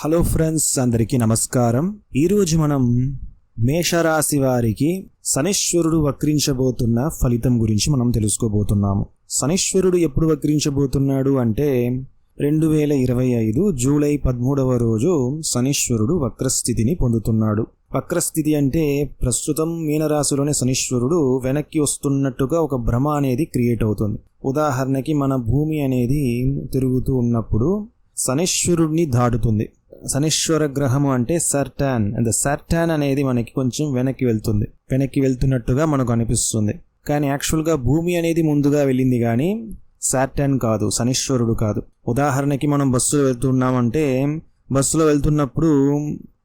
Hello friends అందరికీ నమస్కారం. ఈరోజు మనం మేషరాశి వారికి శనీశ్వరుడు వక్రించబోతున్న ఫలితం గురించి మనం తెలుసుకోబోతున్నాము. శనీశ్వరుడు ఎప్పుడు వక్రించబోతున్నాడు అంటే రెండు వేల ఇరవై ఐదు జూలై పదమూడవ రోజు శనీశ్వరుడు వక్రస్థితిని పొందుతున్నాడు. వక్రస్థితి అంటే ప్రస్తుతం మీనరాశిలోని శనీశ్వరుడు వెనక్కి వస్తున్నట్టుగా ఒక భ్రమ అనేది క్రియేట్ అవుతుంది. ఉదాహరణకి మన భూమి అనేది తిరుగుతూ ఉన్నప్పుడు శనీశ్వరుడిని దాటుతుంది. శనీశ్వర గ్రహము అంటే సర్టాన్. అండ్ సర్టాన్ అనేది మనకి కొంచెం వెనక్కి వెళ్తుంది. వెనక్కి వెళ్తున్నట్టుగా మనకు అనిపిస్తుంది. కానీ యాక్చువల్గా భూమి అనేది ముందుగా వెళ్ళింది కానీ సార్టాన్ కాదు శనీశ్వరుడు కాదు. ఉదాహరణకి మనం బస్సులో వెళ్తున్నామంటే బస్సులో వెళ్తున్నప్పుడు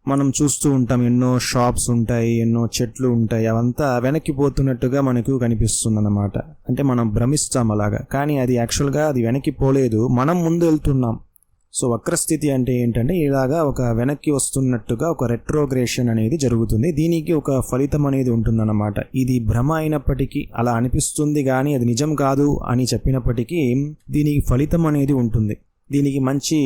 మనం చూస్తూ ఉంటాం ఎన్నో షాప్స్ ఉంటాయి ఎన్నో చెట్లు ఉంటాయి అవంతా వెనక్కి పోతున్నట్టుగా మనకు కనిపిస్తుంది అన్నమాట అంటే మనం భ్రమిస్తాం అలాగా. కానీ అది యాక్చువల్గా అది వెనక్కి పోలేదు. మనం ముందు వెళ్తున్నాం. సో వక్రస్థితి అంటే ఏంటంటే ఇలాగా ఒక వెనక్కి వస్తున్నట్టుగా ఒక రెట్రోగ్రేషన్ అనేది జరుగుతుంది. దీనికి ఒక ఫలితం అనేది ఉంటుందన్నమాట. ఇది భ్రమ అయినప్పటికీ అలా అనిపిస్తుంది కానీ అది నిజం కాదు అని చెప్పినప్పటికీ దీనికి ఫలితం అనేది ఉంటుంది. దీనికి మంచి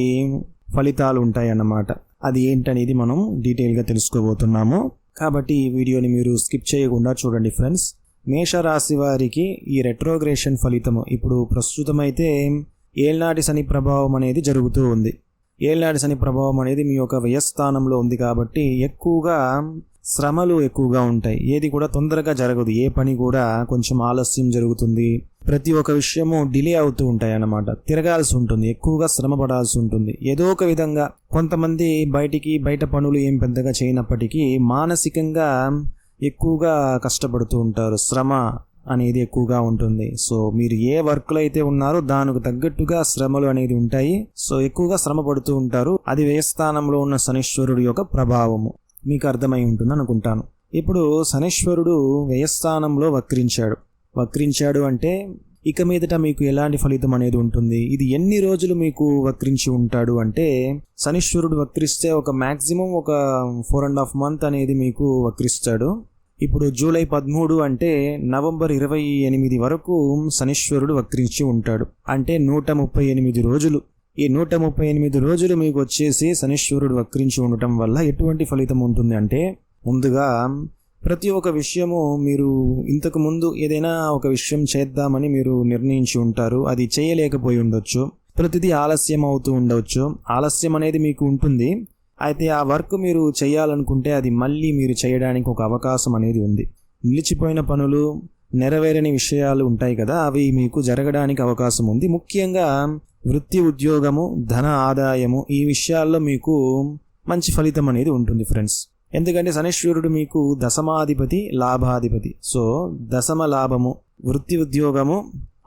ఫలితాలు ఉంటాయి అన్నమాట అది ఏంటనేది మనం డీటెయిల్గా తెలుసుకోబోతున్నాము. కాబట్టి ఈ వీడియోని మీరు స్కిప్ చేయకుండా చూడండి ఫ్రెండ్స్. మేషరాశి వారికి ఈ రెట్రోగ్రేషన్ ఫలితము ఇప్పుడు ప్రస్తుతం అయితే ఏళ్నాటి శని ప్రభావం అనేది జరుగుతూ ఉంది. ఏళ్నాటి శని ప్రభావం అనేది మీ యొక్క వ్యయస్థానంలో ఉంది కాబట్టి ఎక్కువగా శ్రమలు ఎక్కువగా ఉంటాయి. ఏది కూడా తొందరగా జరగదు. ఏ పని కూడా కొంచెం ఆలస్యం జరుగుతుంది. ప్రతి ఒక్క విషయము డిలే అవుతూ ఉంటాయి అన్నమాట. తిరగాల్సి ఉంటుంది. ఎక్కువగా శ్రమ పడాల్సి ఉంటుంది. ఏదో ఒక విధంగా కొంతమంది బయటికి బయట పనులు ఏం పెద్దగా చేయనప్పటికీ మానసికంగా ఎక్కువగా కష్టపడుతూ ఉంటారు. శ్రమ అనేది ఎక్కువగా ఉంటుంది. సో మీరు ఏ వర్క్లో అయితే ఉన్నారో దానికి తగ్గట్టుగా శ్రమలు అనేది ఉంటాయి. సో ఎక్కువగా శ్రమ పడుతూ ఉంటారు. అది వ్యయస్థానంలో ఉన్న శనీశ్వరుడు యొక్క ప్రభావము. మీకు అర్థమై ఉంటుంది అనుకుంటాను. ఇప్పుడు శనీశ్వరుడు వ్యయస్థానంలో వక్రించాడు. వక్రించాడు అంటే ఇక మీదట మీకు ఎలాంటి ఫలితం అనేది ఉంటుంది? ఇది ఎన్ని రోజులు మీకు వక్రించి ఉంటాడు అంటే శనీశ్వరుడు వక్రిస్తే ఒక మ్యాక్సిమం ఒక ఫోర్ అండ్ హాఫ్ మంత్ అనేది మీకు వక్రిస్తాడు. ఇప్పుడు జూలై పదమూడు అంటే నవంబర్ ఇరవై ఎనిమిది వరకు శనీశ్వరుడు వక్రించి ఉంటాడు. అంటే నూట ముప్పై ఎనిమిది రోజులు. ఈ నూట ముప్పై ఎనిమిది రోజులు మీకు వచ్చేసి శనీశ్వరుడు వక్రించి ఉండటం వల్ల ఎటువంటి ఫలితం ఉంటుంది అంటే ముందుగా ప్రతి ఒక్క విషయము మీరు ఇంతకు ముందు ఏదైనా ఒక విషయం చేద్దామని మీరు నిర్ణయించి ఉంటారు. అది చేయలేకపోయి ఉండొచ్చు. ప్రతిదీ ఆలస్యం అవుతూ ఉండవచ్చు ఆలస్యం అనేది మీకు ఉంటుంది. అయితే ఆ వర్క్ మీరు చేయాలనుకుంటే అది మళ్ళీ మీరు చేయడానికి ఒక అవకాశం అనేది ఉంది. నిలిచిపోయిన పనులు నెరవేరని విషయాలు ఉంటాయి కదా అవి మీకు జరగడానికి అవకాశం ఉంది. ముఖ్యంగా వృత్తి ఉద్యోగము ధన ఆదాయము ఈ విషయాల్లో మీకు మంచి ఫలితం అనేది ఉంటుంది ఫ్రెండ్స్ ఎందుకంటే శనేశ్వరుడు మీకు దశమాధిపతి లాభాధిపతి. సో దశమ లాభము వృత్తి ఉద్యోగము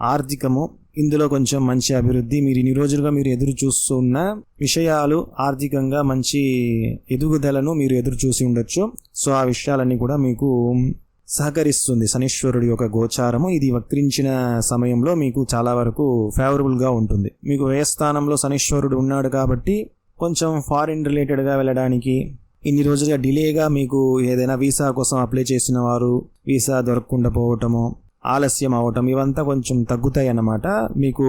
ఆర్థికము ఇందులో కొంచెం మంచి అభివృద్ధి మీరు ఇన్ని రోజులుగా మీరు ఎదురు చూస్తున్న విషయాలు ఆర్థికంగా మంచి ఎదుగుదలను మీరు ఎదురు చూసి ఉండొచ్చు. సో ఆ విషయాలన్నీ కూడా మీకు సహకరిస్తుంది శనీశ్వరుడి యొక్క గోచారము. ఇది వక్రించిన సమయంలో మీకు చాలా వరకు ఫేవరబుల్గా ఉంటుంది. మీకు వ్యయస్థానంలో శనీశ్వరుడు ఉన్నాడు కాబట్టి కొంచెం ఫారిన్ రిలేటెడ్గా వెళ్ళడానికి ఇన్ని రోజులుగా డిలేగా మీకు ఏదైనా వీసా కోసం అప్లై చేసిన వారు వీసా దొరకకుండా పోవటము ఆలస్యం అవటం ఇవంతా కొంచెం తగ్గుతాయి అన్నమాట మీకు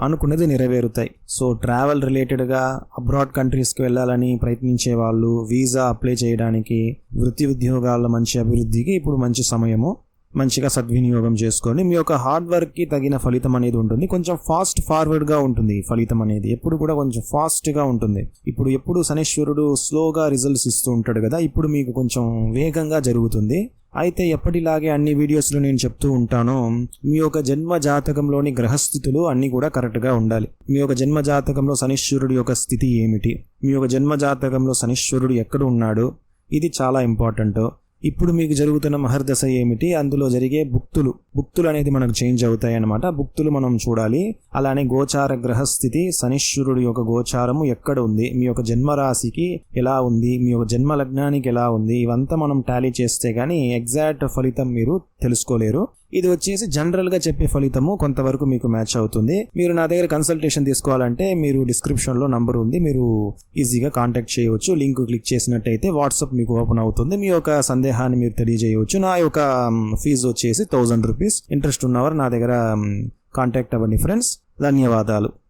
అనుకున్నది నెరవేరుతాయి. సో ట్రావెల్ రిలేటెడ్గా అబ్రాడ్ కంట్రీస్కి వెళ్ళాలని ప్రయత్నించే వాళ్ళు వీసా అప్లై చేయడానికి వృత్తి ఉద్యోగాల మంచి అభివృద్ధికి ఇప్పుడు మంచి సమయము మంచిగా సద్వినియోగం చేసుకొని మీ యొక్క హార్డ్ వర్క్కి తగిన ఫలితం అనేది ఉంటుంది. కొంచెం ఫాస్ట్ ఫార్వర్డ్గా ఉంటుంది ఫలితం అనేది. ఎప్పుడు కూడా కొంచెం ఫాస్ట్గా ఉంటుంది. ఇప్పుడు ఎప్పుడు శనేశ్వరుడు స్లోగా రిజల్ట్స్ ఇస్తూ ఉంటాడు కదా ఇప్పుడు మీకు కొంచెం వేగంగా జరుగుతుంది. అయితే ఎప్పటిలాగే అన్ని వీడియోస్లో నేను చెప్తూ ఉంటాను మీ యొక్క జన్మ జాతకంలోని గ్రహస్థితులు అన్నీ కూడా కరెక్ట్గా ఉండాలి. మీ యొక్క జన్మ జాతకంలో శనిశ్వరుడు యొక్క స్థితి ఏమిటి? మీ యొక్క జన్మ జాతకంలో శనిశ్వరుడు ఎక్కడ ఉన్నాడు? ఇది చాలా ఇంపార్టెంట్. ఇప్పుడు మీకు జరుగుతున్న మహర్దశ ఏమిటి? అందులో జరిగే భుక్తులు. భుక్తులు అనేది మనకు చేంజ్ అవుతాయి అనమాట భుక్తులు మనం చూడాలి. అలానే గోచార గ్రహస్థితి శనిశ్వరుడు యొక్క గోచారము ఎక్కడ ఉంది? మీ యొక్క జన్మరాశికి ఎలా ఉంది? మీ యొక్క జన్మ లగ్నానికి ఎలా ఉంది? ఇవంతా మనం టాలీ చేస్తే కానీ ఎగ్జాక్ట్ ఫలితం మీరు తెలుసుకోలేరు. ఇది వచ్చేసి జనరల్గా చెప్పే ఫలితము కొంతవరకు మీకు మ్యాచ్ అవుతుంది. మీరు నా దగ్గర కన్సల్టేషన్ తీసుకోవాలంటే మీరు డిస్క్రిప్షన్లో నంబర్ ఉంది. మీరు ఈజీగా కాంటాక్ట్ చేయవచ్చు. లింక్ క్లిక్ చేసినట్టయితే వాట్సాప్ మీకు ఓపెన్ అవుతుంది. మీ యొక్క సందేహాన్ని మీరు తెలియజేయవచ్చు. నా యొక్క ఫీజు వచ్చేసి థౌజండ్ రూపీస్ ఇంట్రెస్ట్ ఉన్నవారు నా దగ్గర కాంటాక్ట్ అవ్వండి ఫ్రెండ్స్ ధన్యవాదాలు.